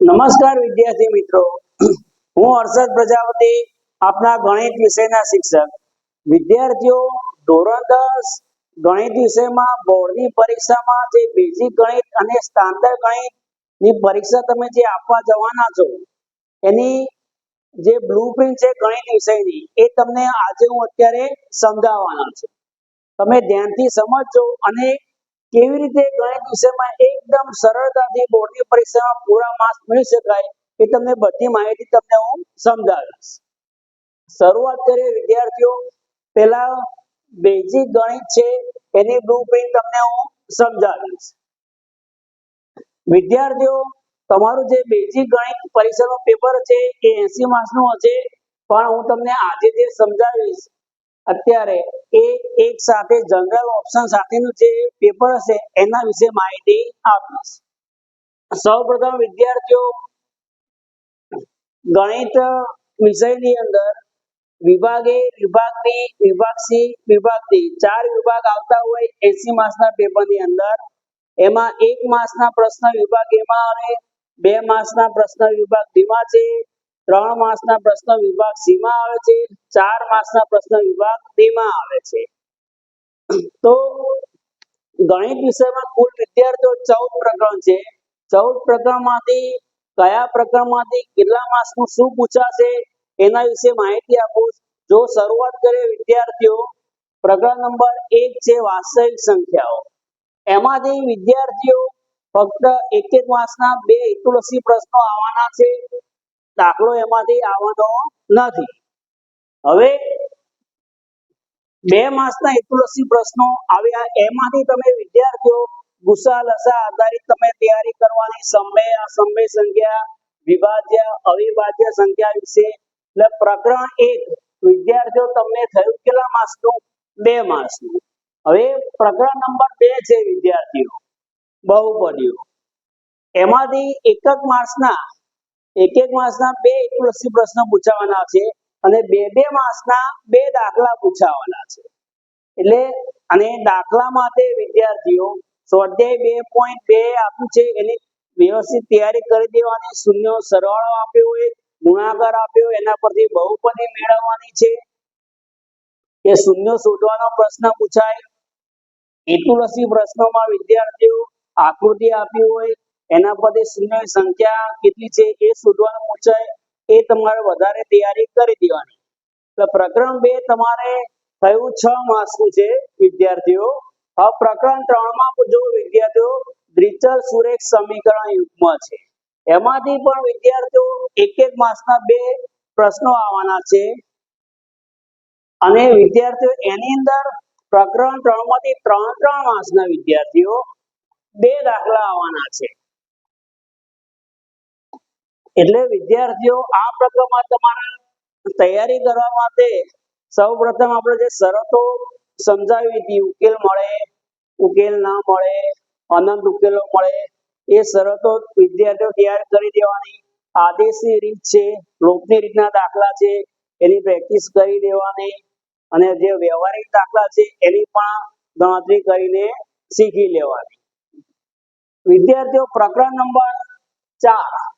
નમસ્કાર વિદ્યાર્થી મિત્રો. હું હર્ષદ પ્રજાપતિ, આપના ગણિત વિષયના શિક્ષક. વિદ્યાર્થીઓ, ધોરણ દસ ગણિત વિષયમાં બોર્ડની પરીક્ષામાં જે બેઝિક ગણિત અને સ્ટાન્ડર્ડ ગણિતની પરીક્ષા તમે જે આપવા જવાના છો, એની જે બ્લુપ્રિન્ટ છે ગણિત વિષયની, એ તમને આજે હું અત્યારે સમજાવવાનો છું. તમે ધ્યાનથી સમજજો અને કેવી રીતે ગણિત વિષયમાં એકદમ સરળતાથી બોર્ડની પરીક્ષામાં પૂરા માર્ક્સ મેળવી શકાય એ તમને બધી માહિતી તમને હું સમજાવીશ. શરૂઆત કરીએ વિદ્યાર્થીઓ, પહેલા બેઝિક ગણિત છે એની બ્લુ તમને હું સમજાવીશ. વિદ્યાર્થીઓ, તમારું જે બેઝિક ગણિત પરીક્ષાનું પેપર છે એ એસી માર્ક્સનું હશે, પણ હું તમને આજે જે સમજાવીશ. અત્યારે એ એક સાથે જનરલ ઓપ્શન સાથેનું જે પેપર હશે, એના વિશે માહિતી આપીશ. સૌપ્રથમ વિદ્યાર્થીઓ, ગણિત વિષયની અંદર વિભાગ વિભાગ બી વિભાગ સી વિભાગ ડી ચાર વિભાગ આવતા હોય એસી માર્ક્સના પેપરની અંદર. એમાં એક માર્ક્સના પ્રશ્ન વિભાગ એમાં આવે, બે માર્ક્સના પ્રશ્ન વિભાગ ડીમાં છે ત્રણ માસના પ્રશ્ન વિભાગ સી માં આવે છે, ચાર માસના પ્રશ્ન વિભાગ ડી માં આવે છે. તો ગણિત વિષયમાં કુલ વિદ્યાર્થીઓ ચૌદ પ્રકરણ છે. ચૌદ પ્રકરણમાંથી કયા પ્રકરણમાંથી કેટલા માસનું શું પૂછાશે એના વિશે માહિતી આપું. જો શરૂઆત કરીએ વિદ્યાર્થીઓ, પ્રકરણ નંબર એક છે વાસ્તવિક સંખ્યાઓ. એમાંથી વિદ્યાર્થીઓ ફક્ત એક એક માસના બે હેતુલક્ષી પ્રશ્નો આવવાના છે. દાખલો એમાંથી આવવાનો નથી. હવે બે માસના હેતુલક્ષી પ્રશ્નો આવ્યા. એમાંથી તમે વિદ્યાર્થીઓ ગુસા લસા આધારિત તમે તૈયારી કરવાની સમય, અસમય સંખ્યા, વિભાજ્ય, અવિભાજ્ય સંખ્યા વિશે. એટલે પ્રકરણ એક, વિદ્યાર્થીઓ, તમને થયું કેટલા માસનું? બે માસનું. હવે પ્રકરણ નંબર બે છે વિદ્યાર્થીઓ, બહુપદીઓ. એમાંથી એક જ માસના એક એક માસના બે એકલક્ષી પ્રશ્ન પૂછાવાના છે અને બે બે માસના બે દાખલા પૂછાવાના છે. એટલે અને દાખલા માટે વિદ્યાર્થીઓ સ્વાધ્યાય બે પોઈન્ટ બે આપ્યું છે, એની વ્યવસ્થિત તૈયારી કરી દેવાની, શૂન્ય સરવાળો આપ્યો હોય, ગુણાકાર આપ્યો, એના પરથી બહુપદી મેળવવાની છે. એ શૂન્ય શોધવાનો પ્રશ્ન પૂછાય. હેતુલક્ષી પ્રશ્નોમાં વિદ્યાર્થીઓ આકૃતિ આપી હોય એના પરથી શૂન્ય સંખ્યા કેટલી છે એ શોધવાનું પૂછાય એ તમારે વધારે તૈયારી કરી દેવાની. તો પ્રકરણ બે તમારે થયું છ માસનું છે, વિદ્યાર્થીઓ. હવે પ્રકરણ ત્રણમાં જો વિદ્યાર્થીઓ દ્વિચલ સુરેખ સમીકરણ યુગ્મ છે. એમાંથી પણ વિદ્યાર્થીઓ એક એક માસના બે પ્રશ્નો આવવાના છે. અને વિદ્યાર્થીઓ એની અંદર પ્રકરણ ત્રણમાંથી ત્રણ ત્રણ માસના વિદ્યાર્થીઓ બે દાખલા આવવાના છે. એટલે વિદ્યાર્થીઓ, આ પ્રકારમાં તમારા તૈયારી કરવા માટે સૌ પ્રથમ આપણે જે શરતો સમજાવી હતી, ઉકેલ મળે, ઉકેલ ના મળે, અનંત ઉકેલો મળે, એ શરતો વિદ્યાર્થીઓ તૈયાર કરી દેવાની. આદેશની રીત છે, લોકની રીતના દાખલા છે, એની પ્રેક્ટિસ કરી દેવાની અને જે વ્યવહારિક દાખલા છે, એની પણ ગણતરી કરીને શીખી લેવાની. વિદ્યાર્થીઓ, પ્રકરણ નંબર ચાર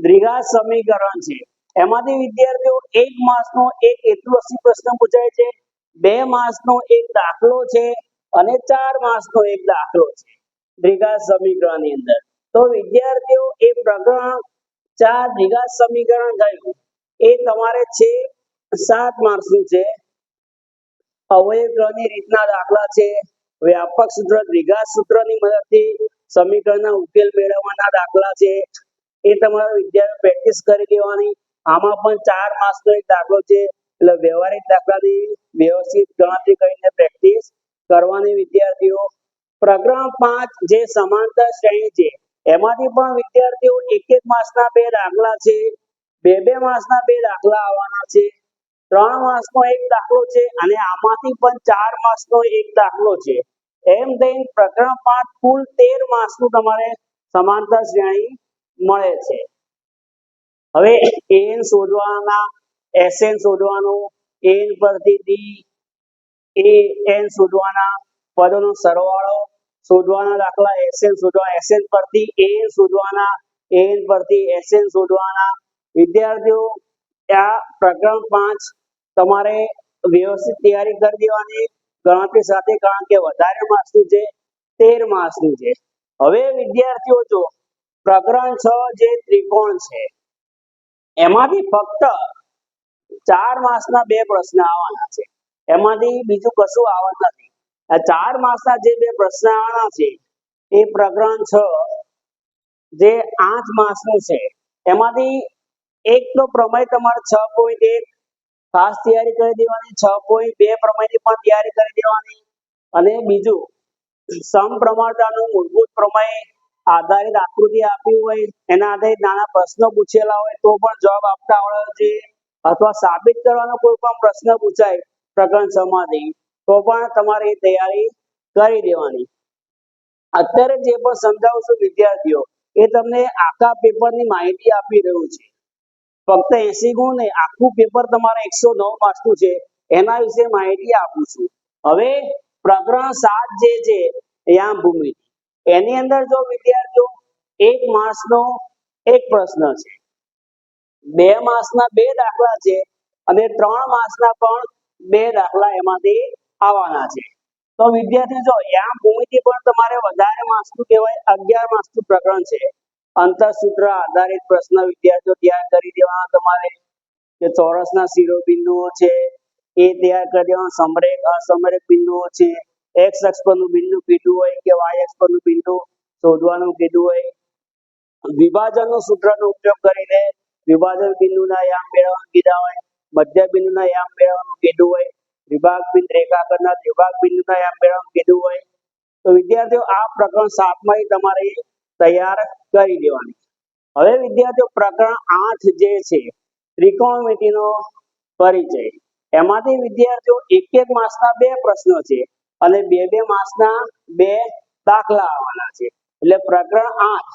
દ્વિઘાત સમીકરણ છે. એમાંથી વિદ્યાર્થીઓ એક માસનો એક એકલક્ષી પ્રશ્ન પૂછાય છે, બે માસનો એક દાખલો છે અને ચાર માસનો એક દાખલો છે. દ્વિઘાત સમીકરણની અંદર. તો વિદ્યાર્થીઓ, એ પ્રકરણ ચાર દ્વિઘાત સમીકરણ થયું. એ તમારે છે સાત માર્ક્સનું છે. અવયવની રીતના દાખલા છે. વ્યાપક સૂત્ર દ્વિઘાત સૂત્રની મદદથી સમીકરણના ઉકેલ મેળવવાના દાખલા છે. એ તમારે વિદ્યાર્થી પ્રેક્ટિસ કરી લેવાની. આમાં પણ ચાર માસનો એક દાખલો છે. એટલે વ્યવહારિક દાખલાની વ્યવસ્થિત ગણતરી કરીને પ્રેક્ટિસ કરવાની વિદ્યાર્થીઓ. પ્રકરણ પાંચ જે સમાંતર શ્રેણી છે. એમાંથી પણ વિદ્યાર્થીઓ એક એક માસના બે દાખલા છે. બે બે માસના બે દાખલા આવવાના છે. ત્રણ માસનો એક દાખલો છે અને આમાંથી પણ ચાર માસનો એક દાખલો છે. એમ થઈને પ્રકરણ પાંચ કુલ તેર માસનું તમારે સમાંતર શ્રેણી મળે છે. હવે એન શોધવાના એસએન શોધવાનું એન પરથી ડી એ એન શોધવાના પદોનો સરવાળો શોધવાના દાખલા એસએન શોધવા એસએન પરથી એન શોધવાના એન પરથી એસએન શોધવાના. વિદ્યાર્થીઓ, આ પ્રકરણ પાંચ તમારે વ્યવસ્થિત તૈયારી કરી દેવાની. ગણતરી સાથે, કારણ કે વધારે માર્ક્સનું છે, તેર માર્ક્સનું છે. હવે વિદ્યાર્થીઓ જો પ્રકરણ છ જે ત્રિકોણ છે, એમાંથી ફક્ત ચાર માસના બે પ્રશ્ન આવવાના છે. એમાંથી બીજું કશું આવવાનું નથી. ચાર માસના જે બે પ્રશ્ન આવવાના છે, એ પ્રકરણ છ જે આઠ માસનું છે, એમાંથી એક તો પ્રમેય તમારે છ પોઈન્ટ એક ખાસ તૈયારી કરી દેવાની, છ પોઈન્ટ બે પ્રમેયની પણ તૈયારી કરી દેવાની અને બીજું સમપ્રમાણતાનું મૂળભૂત પ્રમેય આધારિત આકૃતિ આપી હોય, એના આધારિત નાના પ્રશ્નો પૂછેલા હોય, તો પણ જવાબ આપતા આવડે અથવા સાબિત કરવાનો કોઈ પણ પ્રશ્ન પૂછાય, પ્રકરણ સમાધિ, તો પણ તમારે તૈયારી કરી દેવાની. અત્યારે જે પણ સમજાવું છું વિદ્યાર્થીઓ, એ તમને આખા પેપરની માહિતી આપી રહ્યું છે. ફક્ત એસી ગુણ નહીં, આખું પેપર તમારે એકસો નવ માર્ક્સનું છે, એના વિશે માહિતી આપું છું. હવે પ્રકરણ સાત જે છે યામ ભૂમિ એની અંદર જો વિદ્યાર્થીઓ એક માસનો એક પ્રશ્ન છે. બે માસના બે દાખલા છે અને ત્રણ માસના પણ બે દાખલા એમાંથી આવવાના છે. તો વિદ્યાર્થી જો યા ભૂમિતિ પણ તમારે વધારે માસનું કહેવાય, અગિયાર માસનું પ્રકરણ છે. અંતરસૂત્ર આધારિત પ્રશ્ન વિદ્યાર્થીઓ તૈયાર કરી દેવાના તમારે. કે ચોરસના શિરોબિંદુઓ છે, એ તૈયાર કરી દેવાના, સમરેખ, અસમરેખ બિંદુઓ છે એક્સ અક્ષ પરનું બિંદુ કીધું હોય કે વાય અક્ષ પરનું બિંદુ શોધવાનું કીધું હોય. વિભાજનનું સૂત્રનો ઉપયોગ કરીને વિભાજન બિંદુના યામ મેળવવાનું કીધા હોય. મધ્ય બિંદુના યામ મેળવવાનું કીધું હોય. વિભાગ બિંદુ રેખાખંડના વિભાગ બિંદુના યામ મેળવવાનું કીધું હોય. તો વિદ્યાર્થીઓ, આ પ્રકરણ સાતમાં તમારે તૈયાર કરી દેવાની હવે વિદ્યાર્થીઓ, પ્રકરણ આઠ જે છે, ત્રિકોણમિતિનો પરિચય. એમાંથી વિદ્યાર્થીઓ એક એક માસના બે પ્રશ્નો છે. અને બે બે માસના બે દાખલા આવવાના છે. એટલે પ્રકરણ આઠ.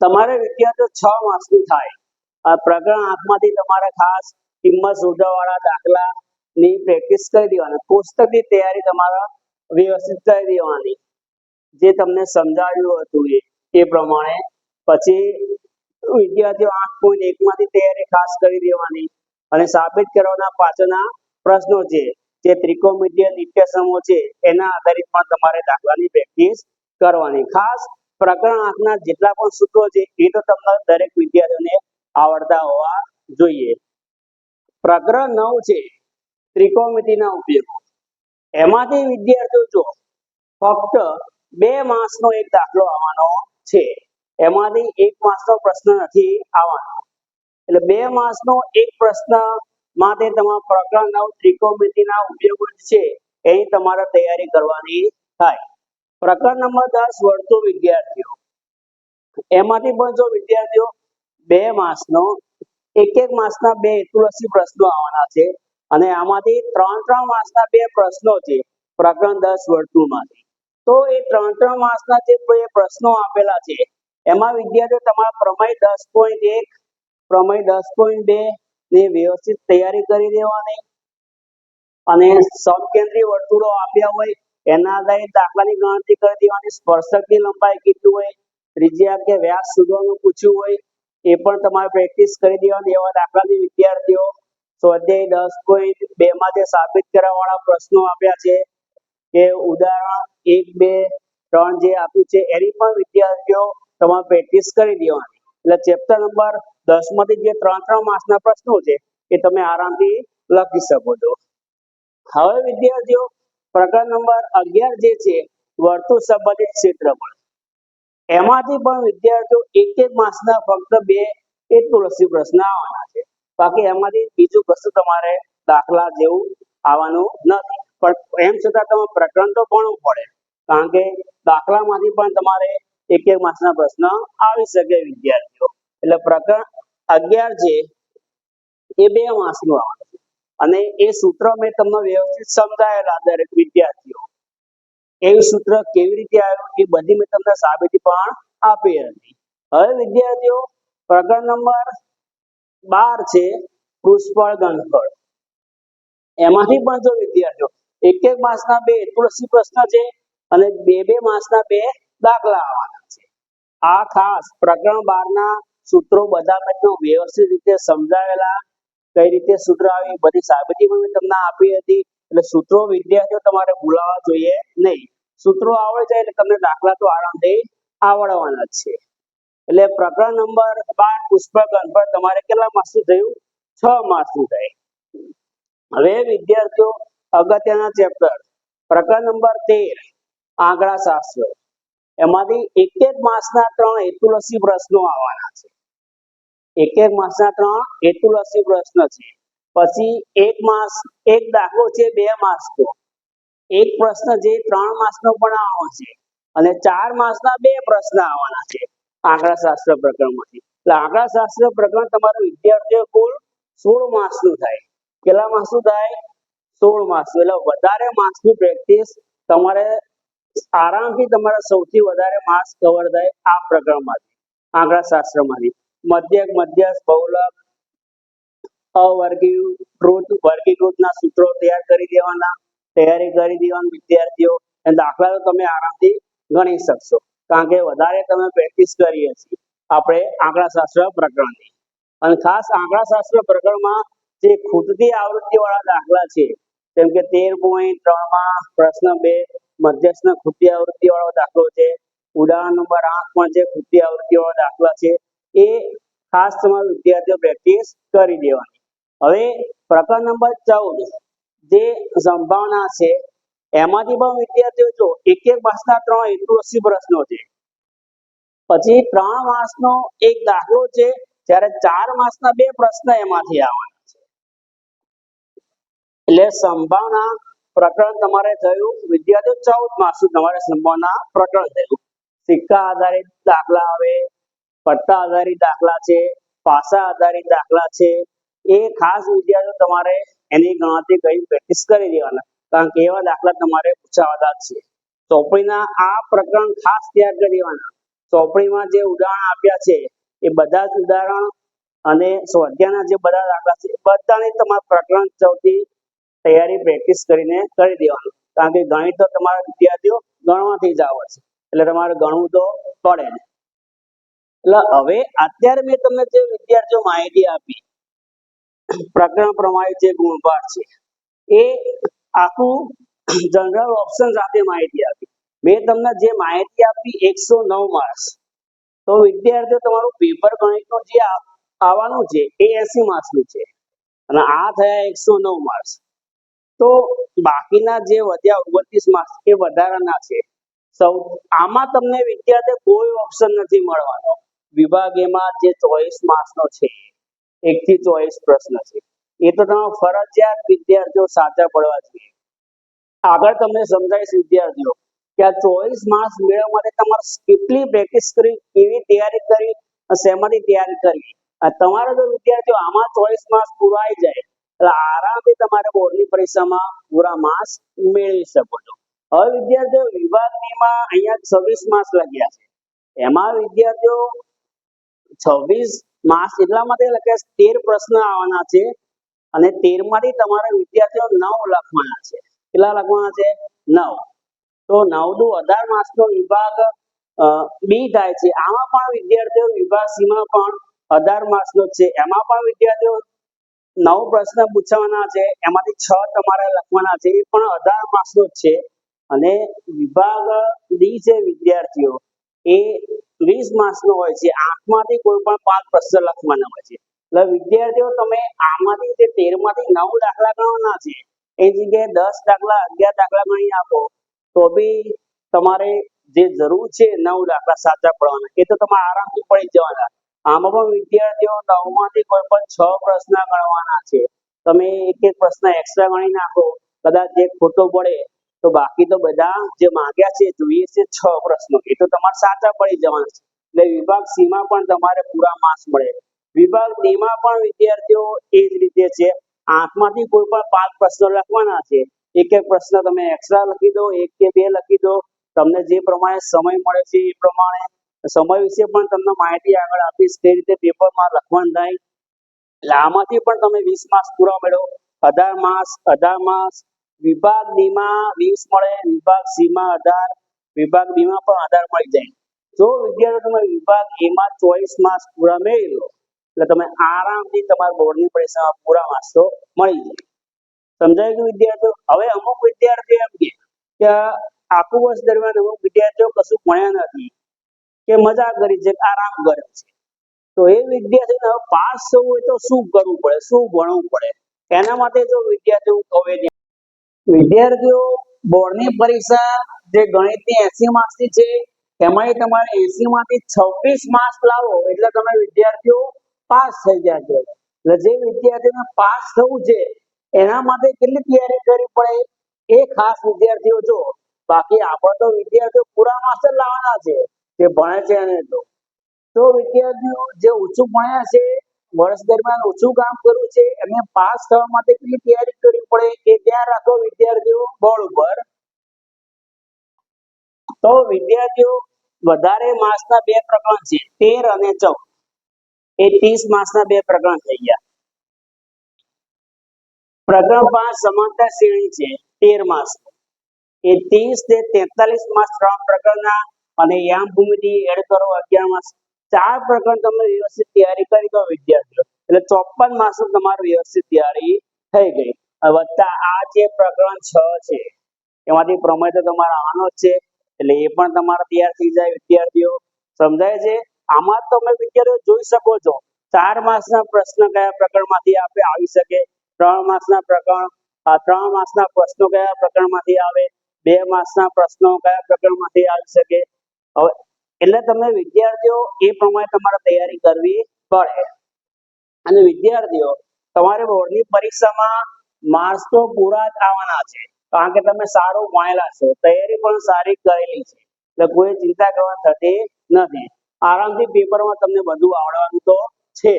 તમારે વિદ્યાર્થીઓ છ માસનું થાય. આ પ્રકરણ આઠમાંથી તમારે ખાસ કિંમત શોધવાવાળા દાખલા ની પ્રેક્ટિસ કરી દેવાની. પુસ્તકની તૈયારી તમારે વ્યવસ્થિત કરી દેવાની. જે તમને સમજાવ્યું હતું એ એ પ્રમાણે. પછી વિદ્યાર્થીઓ આઠ પોઈન્ટ એક માંથી તૈયારી ખાસ કરી દેવાની અને સાબિત કરવાના પાછળના પ્રશ્નો છે. જે ત્રિકોણમિતિય નિત્યસમો છે, એના આધારિત પણ તમારે દાખલાની પ્રેક્ટિસ કરવાની. ખાસ પ્રકરણ આઠના જેટલા પણ સૂત્રો છે, એ તો તમને દરેક વિદ્યાર્થીઓને આવડતા હોવા જોઈએ. પ્રકરણ નવ છે ત્રિકોણમિતિના ઉપયોગો. એમાંથી વિદ્યાર્થીઓ જો ફક્ત બે માસનો એક દાખલો આવવાનો છે. એમાંથી એક માસનો પ્રશ્ન નથી આવવાનો. એટલે બે માસનો એક પ્રશ્ન માટે તમારે પ્રકરણના ત્રિકોમિતિના ઉપયોગો છે. એની તમારે તૈયારી કરવાની થાય. પ્રકરણ નંબર દસ વર્તુળ વિદ્યાર્થીઓ. એમાંથી પણ જો વિદ્યાર્થીઓ બે માસનો એક એક માસના બે હેતુલક્ષી પ્રશ્નો આવવાના છે અને આમાંથી ત્રણ ત્રણ માસના બે પ્રશ્નો છે પ્રકરણ દસ વર્તુળમાંથી તો એ ત્રણ ત્રણ માસના જે પ્રશ્નો આપેલા છે, એમાં વિદ્યાર્થીઓ તમારા પ્રમેય દસ પોઈન્ટ એક, પ્રમેય દસ પોઈન્ટ બે ની વ્યવસ્થિત તૈયારી કરી દેવાની અને સમકેન્દ્રીય વર્તુળો આપ્યા હોય, એના આધારે દાખલાની ગણતરી કરી દેવાની, સ્પર્શકની લંબાઈ કેટલી હોય, ત્રિજ્યા કે વ્યાસ શોધવાનું પૂછ્યું હોય, એ પણ તમારે પ્રેક્ટિસ કરી દેવાની. એવા દાખલાની વિદ્યાર્થીઓ સ્વાધ્યાય દસ પોઈન્ટ બે માં જે સાબિત કરવા વાળા પ્રશ્નો આપ્યા છે કે ઉદાહરણ એક, બે, ત્રણ જે આપ્યું છે, એની પણ વિદ્યાર્થીઓ તમારે પ્રેક્ટિસ કરી દેવાની. એટલે ચેપ્ટર નંબર દસમાંથી જે ત્રણ ત્રણ માસના પ્રશ્નો છે, એ તમે આરામથી લખી શકો છો. હવે વિદ્યાર્થીઓ, પ્રકરણ નંબર અગિયાર જે છે, વર્તુળ સંબંધિત ક્ષેત્રફળ. એમાંથી પણ વિદ્યાર્થીઓ એક એક માસના ફક્ત બે એક તુલસી પ્રશ્ન આવવાના છે. બાકી એમાંથી બીજું કશું તમારે દાખલા જેવું આવવાનું નથી. પણ એમ છતાં તમે પ્રકરણ તો ભણવું પડે. કારણ કે દાખલામાંથી પણ તમારે એક એક માસના પ્રશ્ન આવી શકે વિદ્યાર્થીઓ. એટલે પ્રકરણ અગિયાર છે એ બે માસનું આવવાનું છે. અને એ સૂત્ર મેં તમને વ્યવસ્થિત સમજાયેલા દરેક વિદ્યાર્થીઓ. એ સૂત્ર કેવી રીતે આવ્યું એ બધી મેં તમને સાબિતી પણ આપી હતી. હવે વિદ્યાર્થીઓ, પ્રકરણ નંબર બાર છે પુષ્પળ ગણફળ એમાંથી પણ જો વિદ્યાર્થીઓ એક એક માસના બે તુલસી પ્રશ્ન છે અને બે બે માસના બે દાખલા આવવાના છે. આ ખાસ પ્રકરણ બારના સૂત્રો બધા મેં વ્યવસ્થિત રીતે સમજાવેલા, કઈ રીતે સૂત્ર આવી બધી સાબિતી પણ તમને આપી હતી. એટલે સૂત્રો વિદ્યાર્થીઓ તમારે ભૂલાવા જોઈએ નહીં. સૂત્રો આવડે છે એટલે તમને દાખલા તો આરામથી આવડવાના છે. એટલે પ્રકરણ નંબર બાર, પુષ્પક પર તમારે કેટલા માર્ક્સનું થયું? છ માર્ક્સનું થાય. હવે વિદ્યાર્થીઓ, અગત્યના ચેપ્ટર પ્રકરણ નંબર તેર, આંકડા શાસ્ત્ર. એમાંથી એક માસના ત્રણ હેતુલક્ષી પ્રશ્નો આવવાના છે. એક એક માસના ત્રણ હેતુલક્ષી પ્રશ્ન છે. પછી એક માસ, એક દાખલો છે, બે માસનો. એક પ્રશ્ન જે ત્રણ માસનો પણ આવવાનો છે અને ચાર માસના બે પ્રશ્ન આવવાના છે આંકડા શાસ્ત્ર પ્રકરણમાંથી. એટલે આંકડા શાસ્ત્ર પ્રકરણ તમારું વિદ્યાર્થીઓ કુલ સોળ માસનું થાય. કેટલા માસનું થાય? સોળ માસનું. એટલે વધારે માસની પ્રેક્ટિસ તમારે આરામથી તમારા સૌથી વધારે માસ કવર થાય આ પ્રકરણમાંથી આંકડા શાસ્ત્રમાંથી મધ્યક, મધ્યસ્થ, બહુલક, અવર્ગીકૃત વર્ગીકૃતના સૂત્રો તૈયાર કરી દેવાના, તૈયારી કરી દેવાના વિદ્યાર્થીઓ દાખલા તો તમે આરામથી ગણી શકશો. કારણ કે વધારે તમે પ્રેક્ટિસ કરીએ છીએ આપણે આંકડાશાસ્ત્ર પ્રકરણની. અને ખાસ આંકડાશાસ્ત્ર પ્રકરણમાં જે ખુદથી આવૃત્તિ વાળા દાખલા છે, જેમ કે તેર પોઈન્ટ ત્રણમાં પ્રશ્ન બે મધ્યસ્થના ખૂટતી આવૃત્તિ વાળો દાખલો છે. ઉદાહરણ નંબર આઠમાં જે ખૂટતી આવૃત્તિ વાળો દાખલો છે. એ ખાસ તમારે વિદ્યાર્થીઓ પ્રેક્ટિસ કરી દેવાની. હવે પ્રકરણ નંબર ચૌદ, જે સંભાવના છે, એમાંથી પણ વિદ્યાર્થીઓ જો એક એક માસના ત્રણ હેતુલક્ષી પ્રશ્નો છે. પછી ત્રણ માસનો એક દાખલો છે, જ્યારે ચાર માસના બે પ્રશ્ન એમાંથી આવવાના છે. એટલે સંભાવના પ્રકરણ તમારે થયું, વિદ્યાર્થીઓ ચૌદ માસનું તમારે સંભાવના પ્રકરણ થયું. સિક્કા આધારિત દાખલા આવે, પટ્ટા આધારિત દાખલા છે, પાસા આધારિત દાખલા છે. એ ખાસ વિદ્યાર્થીઓ તમારે એની ગણતરી કરી પ્રેક્ટિસ કરી દેવાના. કારણ કે એવા દાખલા તમારે પૂછાવાતા છે. ચોપડીના આ પ્રકરણ ખાસ તૈયાર કરી દેવાના. ચોપડીમાં જે ઉદાહરણ આપ્યા છે, એ બધા જ ઉદાહરણ અને સ્વાધ્યાયના જે બધા દાખલા છે, એ બધાને તમારે પ્રકરણ ચૌથી તૈયારી પ્રેક્ટિસ કરીને કરી દેવાનું. કારણ કે ગણિત તો તમારા વિદ્યાર્થીઓ ગણવાથી જ આવડશે એટલે તમારે ગણવું તો પડે એટલે હવે અત્યારે મેં તમને જે વિદ્યાર્થીઓ માહિતી આપી, પ્રકરણ પ્રમાણે જે ગુણપાઠ છે, એ આખું જનરલ ઓપ્શન સાથે માહિતી આપી. મેં તમને જે માહિતી આપી એકસો નવ માર્ક્સ તો વિદ્યાર્થીઓ, તમારું પેપર ગણિતનું જે આવવાનું છે, એ એસી માર્ક્સનું છે. અને આ થયા એકસો નવ માર્ક્સ તો બાકીના જે વધ્યા ઓગણત્રીસ માર્ક્સ એ વધારાના છે, સૌ આમાં તમને વિદ્યાર્થી કોઈ ઓપ્શન નથી મળવાનો. વિભાગ એમાં જે ચોવીસ માર્ક્સનો છે, એક થી ચોવીસ પ્રશ્ન છે. એ તો તમે ફરજિયાત વિદ્યાર્થીઓ સાચા પડવા જોઈએ. આગળ તમને સમજાવીશ વિદ્યાર્થીઓ, કે આ ચોવીસ માર્ક્સ મેળવવા માટે તમારે કેટલી પ્રેક્ટિસ કરી કેવી તૈયારી કરી અને શેમાંથી તૈયારી કરવી. તમારા જો વિદ્યાર્થીઓ આમાં ચોવીસ માર્ક્સ પૂરાઈ જાય. એટલે આરામથી તમારે બોર્ડની પરીક્ષામાં પૂરા માર્ક્સ મેળવી શકો છો. હવે વિદ્યાર્થીઓ વિભાગનીમાં અહીંયા છવ્વીસ માર્ક્સ લખ્યા છે. એમાં વિદ્યાર્થીઓ છવ્વીસ માર્ક્સ એટલા માટે લખ્યા તેર પ્રશ્ન આવવાના છે અને તેરમાંથી તમારે વિદ્યાર્થીઓ નવ લખવાના છે. કેટલા લખવાના છે? નવ. તો નવ દુ અઢાર માર્ક્સનો વિભાગ બી થાય છે. આમાં પણ વિદ્યાર્થીઓ વિભાગ સીમાં પણ અઢાર માર્ક્સનો જ છે. એમાં પણ વિદ્યાર્થીઓ નવ પ્રશ્ન પૂછવાના છે. એમાંથી છ તમારે લખવાના છે. એ પણ અઢાર માર્ક્સનો જ છે. અને વિભાગ ડી છે વિદ્યાર્થીઓ, એ વીસ માર્ક્સનો હોય છે. આઠમાંથી કોઈ પણ પાંચ પ્રશ્ન લખવાના હોય છે. એટલે વિદ્યાર્થીઓ, તમે આમાંથી જે તેરમાંથી નવ દાખલા ગણવાના છે, એ જગ્યાએ દસ દાખલા, અગિયાર દાખલા ગણી આપો, તો બી તમારે જે જરૂર છે નવ દાખલા સાચા પડવાના. એ તો તમારે આરામથી પડી જવાના. આમાં પણ વિદ્યાર્થીઓ નવમાંથી કોઈ પણ છ પ્રશ્ન ગણવાના છે. તમે એક એક પ્રશ્ન એક્સ્ટ્રા ગણી નાખો, કદાચ જે ખોટો પડે, તો બાકી તો બધા જે માંગ્યા છે જોઈએ છે છ પ્રશ્નો. એ તો તમારે સાચા પડી જવાના છે. એટલે વિભાગ સી પણ તમારે પૂરા માર્ક્સ મળે. વિભાગ ડી માં પણ વિદ્યાર્થીઓ એ જ રીતે છે. આઠમાંથી કોઈ પણ પાંચ પ્રશ્નો લખવાના છે. એક એક પ્રશ્ન તમે એક્સ્ટ્રા લખી દો, એક કે બે લખી દો. તમને જે પ્રમાણે સમય મળે છે એ પ્રમાણે સમય વિશે પણ તમને માહિતી આગળ આપીશ. તે રીતે પેપરમાં લખવાનું થાય. એટલે આમાંથી પણ તમે વીસ માર્ક્સ પૂરા મેળવો. અઢાર માર્ક્સ અઢાર માર્ક્સ વિભાગ ડી વીસ મળે, વિભાગ સી અઢાર, વિભાગ બી પણ અઢાર મળી જાય. જો વિદ્યાર્થીઓ તમે વિભાગ એમાં ચોવીસ માર્ક્સ પૂરા મેળવી લો એટલે તમે આરામથી તમારા બોર્ડની પરીક્ષામાં પૂરા માર્ક્સ તો મળી જાય. સમજાય ગયું વિદ્યાર્થીઓ? હવે અમુક વિદ્યાર્થીઓ એમ કે કે આખું વર્ષ દરમિયાન અમુક વિદ્યાર્થીઓ કશું ભણ્યા નથી. કે મજા કરી છે આરામ કર્યો છે. તો એ વિદ્યાર્થીને પાસ થવું હોય તો શું કરવું પડે? શું ભણવું પડે? એના માટે જો વિદ્યાર્થીઓ કહે વિદ્યાર્થીઓ, બોર્ડની પરીક્ષા જે ગણિતની એસી માર્ક્સની છે, એમાંય તમારે એસી માંથી છવ્વીસ માર્ક્સ લાવો એટલે તમે વિદ્યાર્થીઓ પાસ થઈ ગયા છો એટલે જે વિદ્યાર્થીને પાસ થવું છે, એના માટે કેટલી તૈયારી કરવી પડે? એ ખાસ વિદ્યાર્થીઓ જો, બાકી આપણે તો વિદ્યાર્થીઓ પૂરા માસ્ટર લાવવાના છે. જે ભણે છે અને એટલો તો વિદ્યાર્થીઓ જે ઓછું ભણ્યા છે, વર્ષ દરમિયાન ઓછું કામ કર્યું છે, એમને પાસ થવા માટે કેટલી તૈયારી કરવી પડે એ ધ્યાન રાખો વિદ્યાર્થીઓ બોર્ડ ઉપર. તો વિદ્યાર્થીઓ વધારે માર્ક્સના બે પ્રકરણ છે, તેર અને ચૌદ. એ ત્રીસ માસના બે પ્રકરણ થઈ ગયા. પ્રકરણ પાંચ સમાનતા શ્રેણી છે, તેર માસ એ ત્રીસ તે તેતાલીસ માસ ત્રણ પ્રકરણના અને યામ ભૂમિતિ એડ કરો અગિયાર માસ. ચાર પ્રકરણ તમે વ્યવસ્થિત તૈયારી કરી દો, વિદ્યાર્થીઓ. એટલે ચોપન માર્ક્સ તમારું વ્યવસ્થિત તૈયારી થઈ ગઈ. વત્તા આ જે પ્રકરણ છ છે, એમાંથી પ્રમેય તો તમારા આનો જ છે. એટલે એ પણ તમારા તૈયાર થઈ જાય, વિદ્યાર્થીઓ. સમજાય છે? આમાં તમે વિદ્યાર્થીઓ જોઈ શકો છો. ચાર માસના પ્રશ્ન કયા પ્રકરણમાંથી આપે, આવી શકે. ત્રણ માસના પ્રકરણ ત્રણ માસના પ્રશ્નો કયા પ્રકરણમાંથી આવે? બે માસના પ્રશ્નો કયા પ્રકરણમાંથી આવી શકે? હવે, એટલે તમે વિદ્યાર્થીઓ એ પ્રમાણે તમારે તૈયારી કરવી પડે. અને વિદ્યાર્થીઓ, તમારે બોર્ડની પરીક્ષામાં માર્ક્સ તો પૂરા આવવાના છે. કારણ કે તમે સારું ભણેલા છો. તૈયારી પણ સારી કરેલી છે. એટલે કોઈ ચિંતા કરવા થતી નથી. આરામથી પેપરમાં તમને બધું આવડવાનું તો છે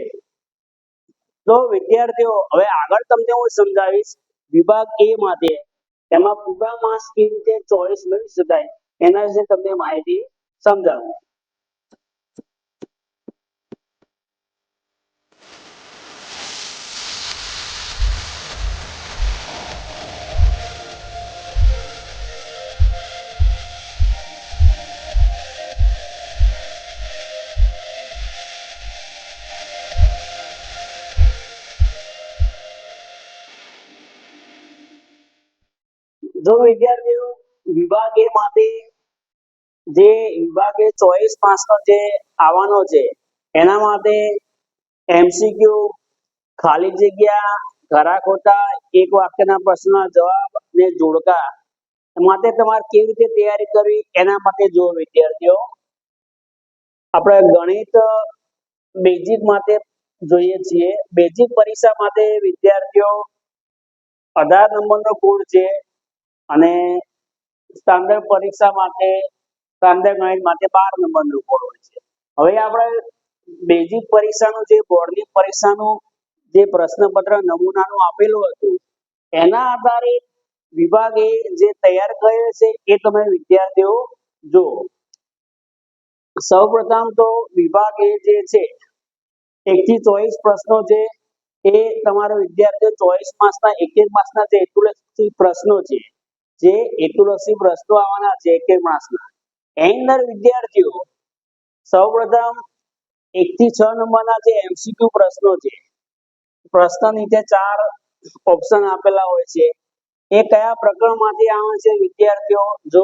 તો વિદ્યાર્થીઓ, હવે આગળ તમને હું સમજાવીશ, વિભાગ એ માટે, એમાં પૂરા માર્ક્સ કેવી રીતે ચોઈસ મેળવી શકાય? એના વિશે તમને માહિતી સમજાવું. જો વિદ્યાર્થીઓ વિભાગ એ માટે જે વિભાગે ચોઈસ માર્ક્સનો જે આવવાનો છે, એના માટે એમસીક્યુ ખાલી જગ્યા ખરા ખોટા, એક વાક્યના પ્રશ્નના જવાબ ને જોડકા માટે તમારે કેવી રીતે તૈયારી કરવી, એના માટે જો વિદ્યાર્થીઓ, આપણે ગણિત, બેઝિક માટે જોઈએ છીએ. બેઝિક પરીક્ષા માટે વિદ્યાર્થીઓ અઢાર નંબરનો કોડ છે અને સ્ટાન્ડર્ડ પરીક્ષા માટે સ્ટાન્ડર્ડ ગણિત માટે બાર નંબરનો બોર્ડ હોય છે. હવે આપણે બેઝિક પરીક્ષાનું જે બોર્ડની પરીક્ષાનું જે પ્રશ્નપત્ર નમૂનાનું આપેલું હતું, એના આધારે વિભાગે જે તૈયાર કરેલ છે એ તમે વિદ્યાર્થીઓ જો સૌપ્રથમ તો વિભાગે જે છે એક થી ચોવીસ પ્રશ્નો છે, એ તમારા વિદ્યાર્થીઓ ચોવીસ માર્ક્સના એક એક માર્ક્સના જે હેતુલક્ષી પ્રશ્નો છે, જે હેતુલક્ષી પ્રશ્નો આવવાના છે એક એક માર્ક્સના એની વિદ્યાર્થીઓ, સૌપ્રથમ એક થી છ નંબરના જે એમસીક્યુ પ્રશ્નો છે પ્રશ્ન નીચે ચાર ઓપ્શન આપેલા હોય છે, એ કયા પ્રકરણમાંથી આવે છે વિદ્યાર્થીઓ? જો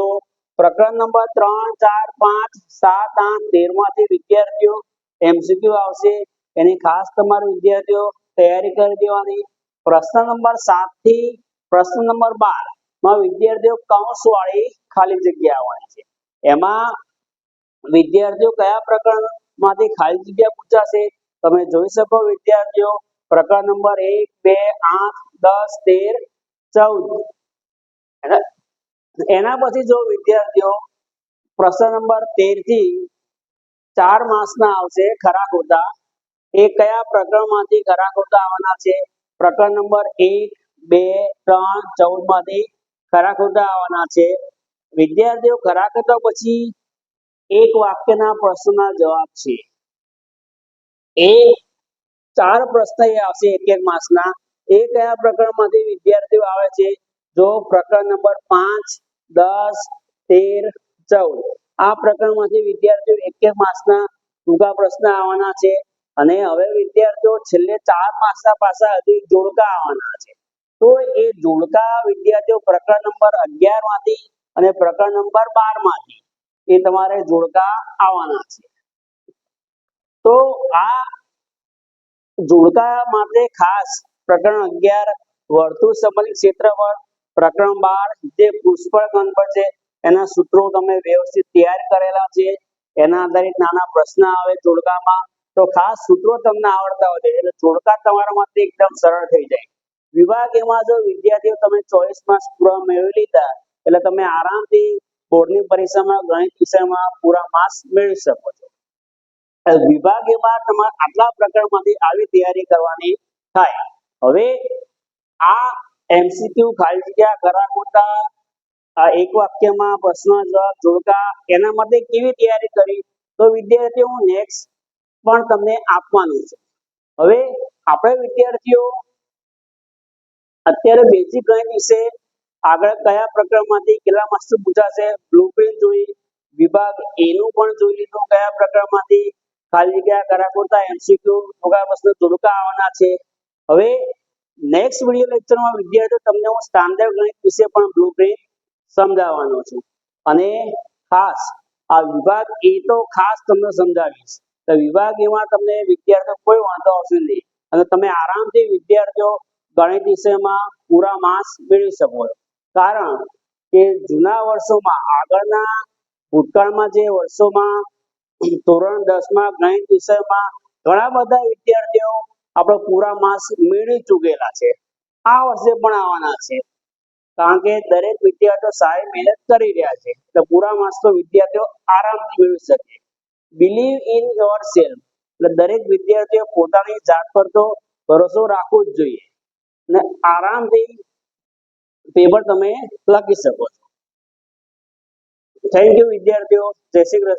પ્રકરણ નંબર ત્રણ, ચાર, પાંચ, સાત, આઠ તેરમાંથી વિદ્યાર્થીઓ એમસીક્યુ આવશે, એની ખાસ તમારે વિદ્યાર્થીઓ તૈયારી કરી દેવાની. પ્રશ્ન નંબર સાતથી પ્રશ્ન નંબર બારમાં વિદ્યાર્થીઓ કૌંસ વાળી ખાલી જગ્યા આવવાની છે. એમાં વિદ્યાર્થીઓ કયા પ્રકરણમાંથી ખાલી જગ્યા પૂછાશે? તમે જોઈ શકો વિદ્યાર્થીઓ, પ્રકરણ નંબર એક, બે, આઠ, દસ, તેર, ચૌદ. એના પછી જો વિદ્યાર્થીઓ પ્રશ્ન નંબર તેરથી ચાર માસના આવશે ખરા ખોટા, એ કયા પ્રકરણમાંથી ખરા ખોટા આવવાના છે? પ્રકરણ નંબર એક, બે, ત્રણ ચૌદમાંથી ખરા ખોટા આવવાના છે. વિદ્યાર્થીઓ ખરા કરતા પછી એક વાક્યના પ્રશ્નના જવાબ છે? એ ચાર પ્રશ્ન આવશે એક એક માસના. એ કયા પ્રકરણમાંથી વિદ્યાર્થીઓ આવે છે? જો પ્રકરણ નંબર પાંચ, દસ, તેર, ચૌદ. આ પ્રકરણમાંથી વિદ્યાર્થીઓ એક એક માસના ટૂંકા પ્રશ્ન આવવાના છે અને હવે વિદ્યાર્થીઓ છેલ્લે ચાર માસના પાસા હજી જોડકા આવવાના છે. તો એ જોડકા વિદ્યાર્થીઓ પ્રકરણ નંબર અગિયારમાંથી અને પ્રકરણ નંબર બારમાંથી એ તમારે જોડકા આવવાના છે. તો આ જોડકા માટે ખાસ પ્રકરણ અગિયાર વર્તુળ સંબંધિત ક્ષેત્રફળ પ્રકરણ બાર જે પુષ્કળ ગણપત છે, એના સૂત્રો તમે વ્યવસ્થિત તૈયાર કરેલા છે. એના આધારિત નાના પ્રશ્ન આવે જોડકામાં, તો ખાસ સૂત્રો તમને આવડતા હોય એટલે જોડકા તમારા માટે એકદમ સરળ થઈ જાય. વિભાગ એમાં જો વિદ્યાર્થીઓ તમે ચોઈસ માર્ક્સ પૂરા મેળવી લીધા એટલે તમે આરામથી બોર્ડની પરીક્ષામાં, ગણિત વિષયમાં પૂરા માર્ક્સ મેળવી શકો છો. વિભાગીયમાં તમારે આટલા પ્રકરણમાંથી આવી તૈયારી કરવાની થાય. હવે આ એમસીક્યુ ખાલી જગ્યા કરા આ એક વાક્યમાં પ્રશ્ન જવાબ જોડકા એના માટે કેવી તૈયારી કરી, તો વિદ્યાર્થીઓ નેક્સ્ટ પણ તમને આપવાનું છે. હવે આપણે વિદ્યાર્થીઓ, અત્યારે બેઝિક ગણિત વિશે આગળ કયા પ્રકરણમાંથી કેટલા માસ્ટર પૂછાશે? બ્લુપ્રિન્ટ જોઈ, વિભાગ એનું પણ જોઈ લીધું. કયા પ્રકરણમાંથી ખાલી જગ્યા કરાકોતા એમસીક્યુ થોડા પ્રશ્નો ધોળકા આવવાના છે. હવે નેક્સ્ટ વિડિયો લેક્ચરમાં વિદ્યાર્થીઓ, તમને હું સ્ટાન્ડર્ડ ગણિત વિશે પણ બ્લુપ્રિન્ટ સમજાવવાનો છું. અને ખાસ, આ વિભાગ એ તો ખાસ તમને સમજાવીશ. તો વિભાગ એમાં તમને વિદ્યાર્થીઓ કોઈ વાંધો આવશે નહીં. અને તમે આરામથી વિદ્યાર્થીઓ ગણિત વિષયમાં પૂરા માર્ક્સ મેળવી શકો છો. કારણ કે જૂના વર્ષોમાં આગળના ભૂતકાળમાં જે વર્ષોમાં ધોરણ દસમાં ગણિત વિષયમાં ઘણા બધા વિદ્યાર્થીઓ આપણે પૂરા માર્ક્સ મેળવી ચૂકેલા છે. આ વર્ષે પણ આવવાના છે. કારણ કે દરેક વિદ્યાર્થીઓ સારી મહેનત કરી રહ્યા છે. એટલે પૂરા માર્ક્સ તો વિદ્યાર્થીઓ આરામથી મેળવી શકે. બિલીવ ઇન યોર સેલ્ફ એટલે દરેક વિદ્યાર્થીઓ પોતાની જાત પર તો ભરોસો રાખવો જ જોઈએ. અને આરામથી પેપર તમે લખી શકો છો. થેન્ક યુ વિદ્યાર્થીઓ. જય શ્રી કૃષ્ણ.